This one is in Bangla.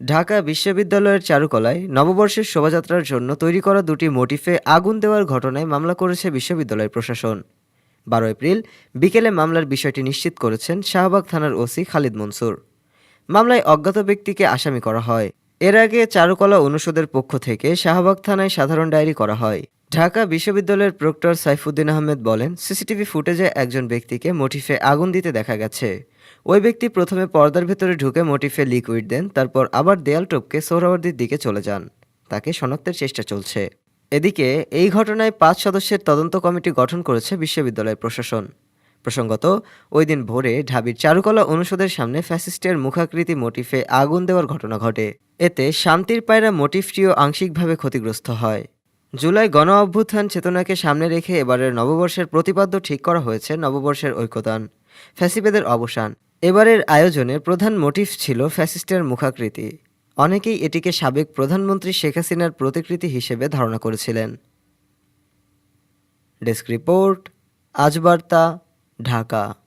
ঢাকা বিশ্ববিদ্যালয়ের চারুকলায় নববর্ষের শোভাযাত্রার জন্য তৈরি করা দুটি মোটিফে আগুন দেওয়ার ঘটনায় মামলা করেছে বিশ্ববিদ্যালয় প্রশাসন। বারো এপ্রিল বিকেলে মামলার বিষয়টি নিশ্চিত করেছেন শাহবাগ থানার ওসি খালিদ মনসুর। মামলায় অজ্ঞাত ব্যক্তিকে আসামি করা হয়। এর আগে চারুকলা অনুষদের পক্ষ থেকে শাহবাগ থানায় সাধারণ ডায়েরি করা হয়। ঢাকা বিশ্ববিদ্যালয়ের প্রক্টর সাইফুদ্দিন আহমেদ বলেন, সিসিটিভি ফুটেজে একজন ব্যক্তিকে মোটিফে আগুন দিতে দেখা গেছে। ওই ব্যক্তি প্রথমে পর্দার ভেতরে ঢুকে মোটিফে লিকুইড দেন, তারপর আবার দেয়াল টপকে সোহরাওয়ার্দির দিকে চলে যান। তাকে শনাক্তের চেষ্টা চলছে। এদিকে, এই ঘটনায় পাঁচ সদস্যের তদন্ত কমিটি গঠন করেছে বিশ্ববিদ্যালয় প্রশাসন। প্রসঙ্গত, ওই দিন ভোরে ঢাবির চারুকলা অনুষদের সামনে ফ্যাসিস্টের মুখাকৃতি মোটিফে আগুন দেওয়ার ঘটনা ঘটে। এতে শান্তির পায়রা মোটিফটিও আংশিকভাবে ক্ষতিগ্রস্ত হয়। জুলাই গণ অভ্যুত্থান চেতনাকে সামনে রেখে এবারের নববর্ষের প্রতিপাদ্য ঠিক করা হয়েছে নববর্ষের ঐক্যদান ফ্যাসিবেদের অবসান। এবারের আয়োজনে প্রধান মোটিভ ছিল ফ্যাসিস্টের মুখাকৃতি। অনেকেই এটিকে সাবেক প্রধানমন্ত্রী শেখ হাসিনার প্রতিকৃতি হিসেবে ধারণা করেছিলেন। ডেস্ক রিপোর্ট আজ বার্তা ঢাকা।